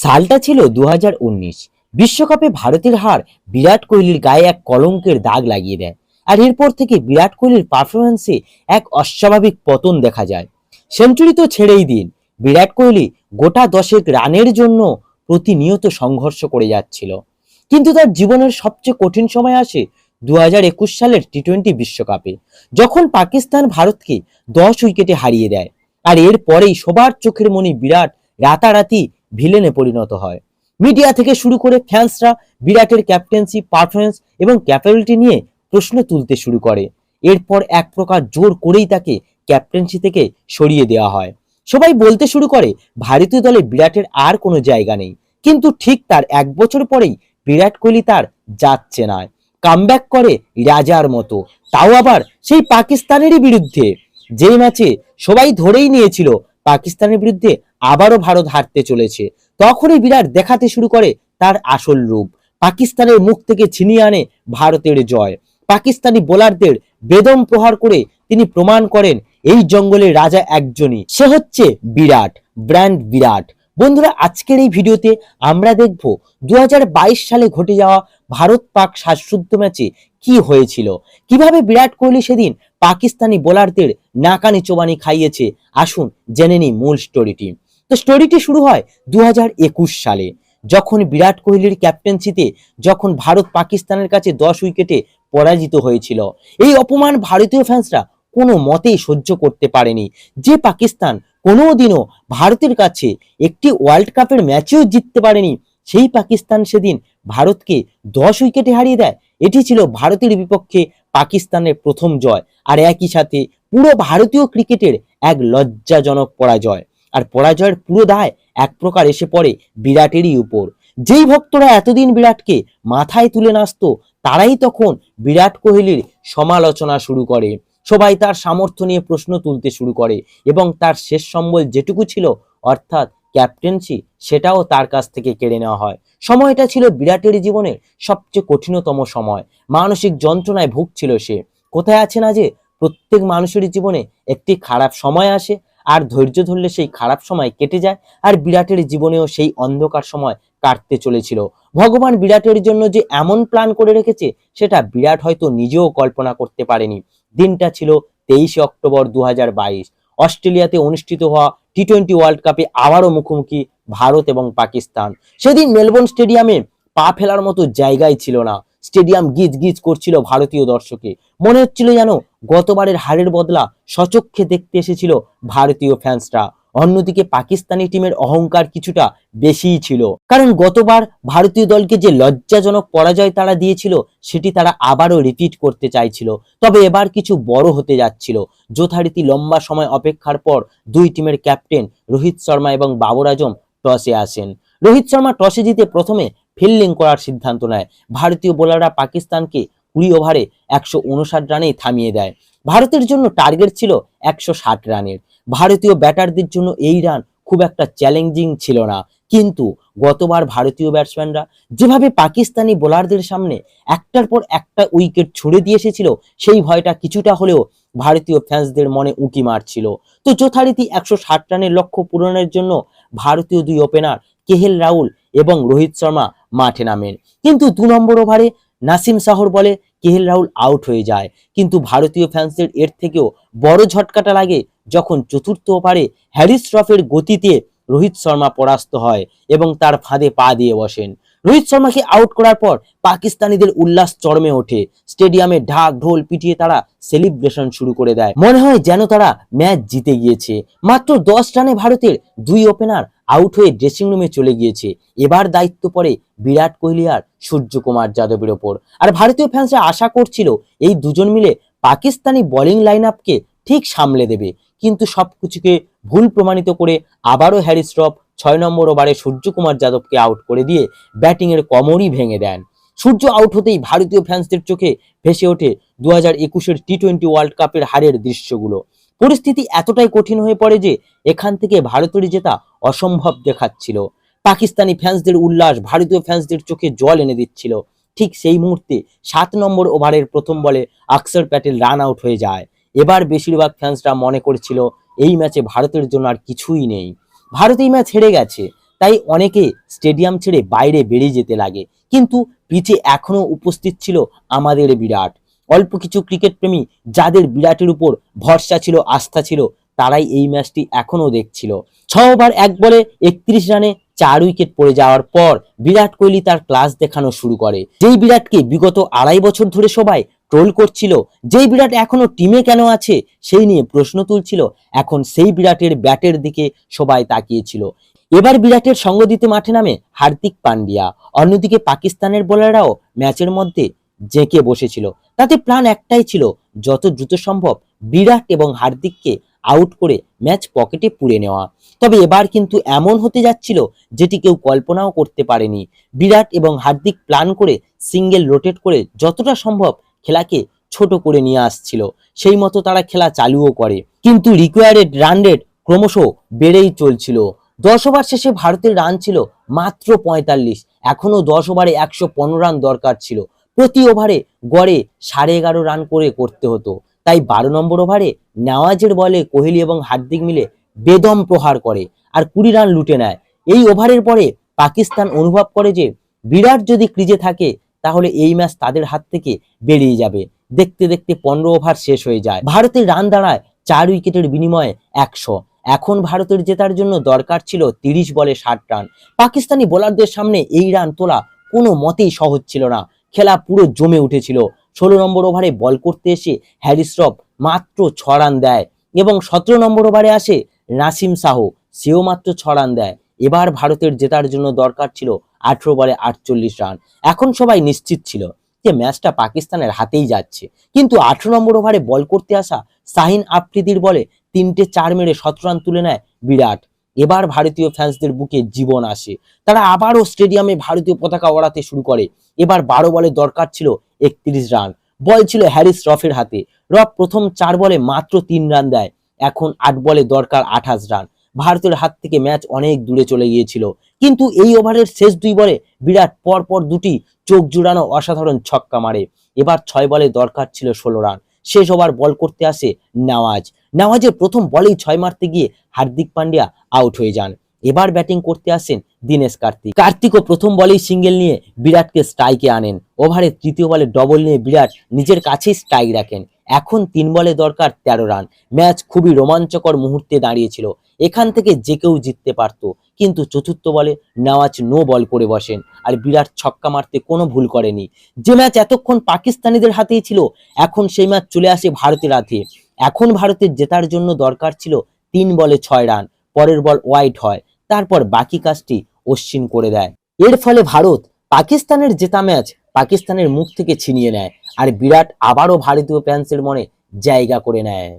সালটা ছিল দু বিশ্বকাপে ভারতের হার বিরাট কোহলির গায়ে এক কলঙ্কের দাগ লাগিয়ে দেয়। আর এরপর থেকে বিরাট কোহলির পারফরমেন্সে এক অস্বাভাবিক পতন দেখা যায়। সেঞ্চুরি তো ছেড়েই দিন। বিরাট কোহলি গোটা দশেক রানের জন্য প্রতিনিয়ত সংঘর্ষ করে যাচ্ছিল। কিন্তু তার জীবনের সবচেয়ে কঠিন সময় আসে দু সালের টি টোয়েন্টি বিশ্বকাপে, যখন পাকিস্তান ভারতকে দশ উইকেটে হারিয়ে দেয়। আর এরপরেই সবার চোখের মনে বিরাট রাতারাতি ভিলেনে পরিণত হয়। মিডিয়া থেকে শুরু করে ফ্যান্সরা বিরাটের ক্যাপ্টেন্সি পারফরমেন্স এবং ক্যাপাবিলিটি নিয়ে প্রশ্ন তুলতে শুরু করে। এরপর এক প্রকার জোর করেই তাকে ক্যাপ্টেন্সি থেকে সরিয়ে দেওয়া হয়। সবাই বলতে শুরু করে, ভারতীয় দলে বিরাটের আর কোনো জায়গা নেই। কিন্তু ঠিক তার এক বছর পরেই বিরাট কোহলি তার যাচ্ছে না। কামব্যাক করে রাজার মতো। তাও আবার সেই পাকিস্তানেরই বিরুদ্ধে। যেই ম্যাচে সবাই ধরেই নিয়েছিল, পাকিস্তানের বিরুদ্ধে আবারও ভারত হারতে চলেছে। তখনই বিরাট দেখাতে শুরু করে তার আসল রূপ। পাকিস্তানের মুখ থেকে ছিনিয়ে আনে ভারতের জয়। পাকিস্তানি বোলারদের বেদম প্রহার করে তিনি প্রমাণ করেন, এই জঙ্গলের রাজা একজনই। সে হচ্ছে বিরাট, ব্র্যান্ড বিরাট। বন্ধুরা, আজকের এই ভিডিওতে আমরা দেখব দু হাজার বাইশ সালে ঘটে যাওয়া ভারত পাক শ্বাসরুদ্ধ ম্যাচে কি হয়েছিল। কীভাবে বিরাট কোহলি সেদিন পাকিস্তানি বোলারদের নাকানি চোবানি খাইয়েছে? আসুন জেনে নিই মূল স্টোরিটি তো স্টোরিটি শুরু হয় দু হাজার একুশ সালে। যখন বিরাট কোহলির ক্যাপ্টেন্সিতে যখন ভারত পাকিস্তানের কাছে দশ উইকেটে পরাজিত হয়েছিল। এই অপমান ভারতীয় ফ্যান্সরা কোনো মতেই সহ্য করতে পারেনি। যে পাকিস্তান কোনোদিনও ভারতের কাছে একটি ওয়ার্ল্ড কাপের ম্যাচেও জিততে পারেনি, সেই পাকিস্তান সেদিন ভারতকে দশ উইকেটে হারিয়ে দেয়। এটি ছিল ভারতের বিপক্ষে পাকিস্তানের প্রথম জয়। আর একই সাথে পুরো ভারতীয় ক্রিকেটের এক লজ্জাজনক পরাজয়। আর পরাজয়ের পুরো দায় এক প্রকার এসে পড়ে বিরাটেরই উপর। যেই ভক্তরা এতদিন বিরাটকে মাথায় তুলে নাচতো, তারাই তখন বিরাট কোহলির সমালোচনা শুরু করে। সবাই তার সামর্থ্য নিয়ে প্রশ্ন তুলতে শুরু করে এবং তার শেষ সম্বল যেটুকু ছিল, অর্থাৎ ক্যাপ্টেন্সি, সেটাও তার কাছ থেকে কেড়ে নেওয়া হয়। সময়টা ছিল বিরাটের জীবনের সবচেয়ে কঠিনতম সময়। মানসিক যন্ত্রণায় ভুগছিল সে। কোথায় আছে না যে, প্রত্যেক মানুষের জীবনে একটি খারাপ সময় আসে আর ধৈর্য ধরলে সেই খারাপ সময় কেটে যায় আর বিরাটের জীবনেও সেই অন্ধকার সময় কাটতে চলেছিল। ভগবান বিরাটের জন্য যে এমন প্ল্যান করে রেখেছে, সেটা বিরাট হয়তো নিজেও কল্পনা করতে পারেনি। দিনটা ছিল তেইশে অক্টোবর দু হাজার বাইশ। অস্ট্রেলিয়াতে অনুষ্ঠিত হওয়া টি টোয়েন্টি ওয়ার্ল্ড কাপে আবারও মুখোমুখি ভারত এবং পাকিস্তান। সেদিন মেলবোর্ন স্টেডিয়ামে পা ফেলার মতো জায়গায় ছিল না। স্টেডিয়াম গিজ গিজ করছিল ভারতীয় দর্শকে। মনে হচ্ছিল যেন গতবারের হারের বদলা সচক্ষে দেখতে এসেছিল ভারতীয় ফ্যান্সরা অন্যদিকে পাকিস্তানি টিমের অহংকার কিছুটা বেশিই ছিল। কারণ গতবার ভারতীয় দলকে যে লজ্জাজনক পরাজয় তারা দিয়েছিল, সেটি তারা আবারও রিপিট করতে চাইছিল। তবে এবার কিছু বড় হতে যাচ্ছিল। যথারীতি লম্বা সময় অপেক্ষার পর দুই টিমের ক্যাপ্টেন রোহিত শর্মা এবং বাবর আজম টসে আসেন। রোহিত শর্মা টসে জিতে প্রথমে ফিল্ডিং করার সিদ্ধান্ত নেয়। ভারতীয় বোলাররা পাকিস্তানকে কুড়ি ওভারে একশো উনষাট রানেই থামিয়ে দেয়। ভারতের জন্য টার্গেট ছিল একশো ষাট রানের। ভারতীয় ব্যাটারদের জন্য এই রান খুব একটা চ্যালেঞ্জিং ছিল না। কিন্তু গতবার ভারতীয় ব্যাটসম্যানরা যেভাবে পাকিস্তানি বোলারদের সামনে একটার পর একটা উইকেট ছুড়ে দিয়ে এসেছিল, সেই ভয়টা কিছুটা হলেও ভারতীয় ফ্যান্সদের মনে উঁকি মারছিল। তো যথারীতি একশো ষাট রানের লক্ষ্য পূরণের জন্য ভারতীয় দুই ওপেনার কেহেল রাহুল এবং রোহিত শর্মা মাঠে নামেন। কিন্তু দু নম্বর ওভারে নাসিম সাহর বলে কেহেল রাহুল আউট হয়ে যায়। কিন্তু ভারতীয় ফ্যান্সদের এর থেকেও বড় ঝটকাটা লাগে যখন চতুর্থ ওভারে হ্যারিস ট্রফের গতিতে রোহিত শর্মা পরাস্ত হয় এবং তার ফাঁদে পা দিয়ে বসেন। রোহিত শর্মাকে আউট করার পর পাকিস্তানিদের উল্লাস চরমে ওঠে। স্টেডিয়ামে ঢাক ঢোল পিটিয়ে তারা সেলিব্রেশন শুরু করে দেয়। মনে হয় যেন তারা ম্যাচ জিতে গিয়েছে। মাত্র দশ রানে ভারতের দুই ওপেনার আউট হয়ে ড্রেসিং রুমে চলে গিয়েছে। এবার দায়িত্ব পড়ে বিরাট কোহলি আর সূর্যকুমার যাদবের ওপর। আর ভারতীয় ফ্যান্সরা আশা করছিল এই দুজন মিলে পাকিস্তানি বোলিং লাইন আপকে ঠিক সামলে দেবে। কিন্তু সবকিছুকে ভুল প্রমাণিত করে আবারও হ্যারিস রফ ছয় নম্বর ওভারে সূর্যকুমার যাদবকে আউট করে দিয়ে ব্যাটিং এর কমরই ভেঙে দেন। সূর্য আউট হতেই ভারতীয় ফ্যান্সদের চোখে ভেসে ওঠে দু হাজার একুশের টি টোয়েন্টি ওয়ার্ল্ড কাপের হারের দৃশ্যগুলো। পরিস্থিতি এতটাই কঠিন হয়ে পড়ে যে এখান থেকে ভারতের জেতা অসম্ভব দেখাচ্ছিল। পাকিস্তানি ফ্যান্সদের উল্লাস ভারতীয় ফ্যান্সদের চোখে জল এনে দিচ্ছিল। ঠিক সেই মুহূর্তে সাত নম্বর ওভারের প্রথম বলে আকসর প্যাটেল রান আউট হয়ে যায়। এবার বেশিরভাগ ফ্যান্সরা মনে করছিল, এই ম্যাচে ভারতের জন্য আর কিছুই নেই। ভারত এই ম্যাচ হেরে গেছে, তাই অনেকে স্টেডিয়াম ছেড়ে বাইরে বেরিয়ে যেতে লাগে। কিন্তু পিচে এখনও উপস্থিত ছিল আমাদের বিরাট। অল্প কিছু ক্রিকেট প্রেমী যাদের বিরাটের উপর ভরসা ছিল, আস্থা ছিল, তারাই এই ম্যাচটি এখনও দেখছিল। ছ ওভার এক বলে একত্রিশ রানে চার উইকেট পড়ে যাওয়ার পর বিরাট কোহলি তার ক্লাস দেখানো শুরু করে। যেই বিরাটকে বিগত আড়াই বছর ধরে সবাই ট্রোল করছিল, যেই বিরাট এখনও টিমে কেন আছে সেই নিয়ে প্রশ্ন তুলছিল, এখন সেই বিরাটের ব্যাটের দিকে সবাই তাকিয়েছিল। এবার বিরাটের সঙ্গ দিতে মাঠে নামে হার্দিক পান্ডিয়া। অন্যদিকে পাকিস্তানের বোলাররাও ম্যাচের মধ্যে জেঁকে বসেছিল। তাতে প্ল্যান একটাই ছিল, যত দ্রুত সম্ভব বিরাট এবং হার্দিককে আউট করে ম্যাচ পকেটে পুড়ে নেওয়া। তবে এবার কিন্তু এমন হতে যাচ্ছিল যেটি কেউ কল্পনাও করতে পারেনি। বিরাট এবং হার্দিক প্ল্যান করে সিঙ্গেল রোটেট করে যতটা সম্ভব খেলাকে ছোট করে নিয়ে আসছিল। সেই মতো তারা খেলা চালুও করে। কিন্তু রিকোয়ারেড রান রেট ক্রমশ বেড়েই চলছিল। দশ ওভার শেষে ভারতের রান ছিল মাত্র পঁয়তাল্লিশ। এখনও দশ ওভারে একশো পনেরো রান দরকার ছিল। প্রতি ওভারে গড়ে সাড়ে এগারো রান করে করতে হতো। তাই বারো নম্বর ওভারে নেওয়াজের বলে কোহলি এবং হার্দিক মিলে বেদম প্রহার করে আর কুড়ি রান লুটে নেয়। এই ওভারের পরে পাকিস্তান অনুভব করে যে বিরাট যদি ক্রিজে থাকে, তাহলে এই ম্যাচ তাদের হাত থেকে বেরিয়ে যাবে। দেখতে দেখতে পনেরো ওভার শেষ হয়ে যায়। ভারতের রান দাঁড়ায় চার উইকেটের বিনিময়ে একশো। এখন ভারতের জেতার জন্য দরকার ছিল তিরিশ বলে ষাট রান পাকিস্তানি বোলারদের সামনে এই রান তোলা কোনো মতেই সহজ ছিল না। খেলা পুরো জমে উঠেছিল। ষোলো নম্বর ওভারে বল করতে এসে হ্যারিস রফ মাত্র ছ রান দেয় এবং সতেরো নম্বর ওভারে আসে নাসিম সাহো, সেও মাত্র ছ রান দেয়। এবার ভারতের জেতার জন্য দরকার ছিল আঠেরো বলে আটচল্লিশ রান। এখন সবাই নিশ্চিত ছিল যে ম্যাচটা পাকিস্তানের হাতেই যাচ্ছে। কিন্তু আঠেরো নম্বর ওভারে বল করতে আসা শাহিন আফ্রিদির বলে তিনটে চার মেরে সতেরো রান তুলে নেয় বিরাট। এবার ভারতীয় ফ্যান্সদের বুকে জীবন আসে। তারা আবারও স্টেডিয়ামে ভারতীয় পতাকা ওড়াতে শুরু করে। এবার বারো বলে দরকার ছিল একত্রিশ রান। বল ছিল হ্যারিস রফের হাতে। রফ প্রথম চার বলে মাত্র তিন রান দেয়। এখন আট বলে দরকার আঠাশ রান। ভারতের হাত থেকে ম্যাচ অনেক দূরে চলে গিয়েছিল। কিন্তু এই ওভারের শেষ দুই বলে বিরাট পরপর দুটি চোখ জুড়ানো অসাধারণ ছক্কা মারে। এবার ছয় বলে দরকার ছিল ষোলো রান। শেষ ওভার বল করতে আসে নওয়াজ। নওয়াজের প্রথম বলেই ছয় মারতে গিয়ে হার্দিক পান্ডিয়া আউট হয়ে যান। এবার ব্যাটিং করতে আসেন দীনেশ কার্তিক। কার্তিকও প্রথম বলেই সিঙ্গেল নিয়ে বিরাটকে স্ট্রাইকে আনেন। ওভারে তৃতীয় বলে ডবল নিয়ে বিরাট নিজের কাছেই স্ট্রাইক রাখেন। এখন তিন বলে দরকার তেরো রান। ম্যাচ খুবই রোমাঞ্চকর মুহূর্তে দাঁড়িয়েছিল। এখান থেকে যে কেউ জিততে পারত, কিন্তু চতুর্থ বলে নওয়াজ নো বল করে বসেন। আর বিরাট ছক্কা মারতে কোনো ভুল করেনি। যে ম্যাচ এতক্ষণ পাকিস্তানিদের হাতেই ছিল, এখন সেই ম্যাচ চলে আসে ভারতের হাতে। এখন ভারতের জেতার জন্য দরকার ছিল তিন বলে ছয় রান। পরের বল ওয়াইড হয়। তারপর বাকি কাজটি অশ্বিন করে দেয়। এর ফলে ভারত পাকিস্তানের জেতা ম্যাচ পাকিস্তানের মুখ থেকে ছিনিয়ে নেয় আর বিরাট আবারও ভারতীয় ফ্যান্সের মনে জায়গা করে নেয়।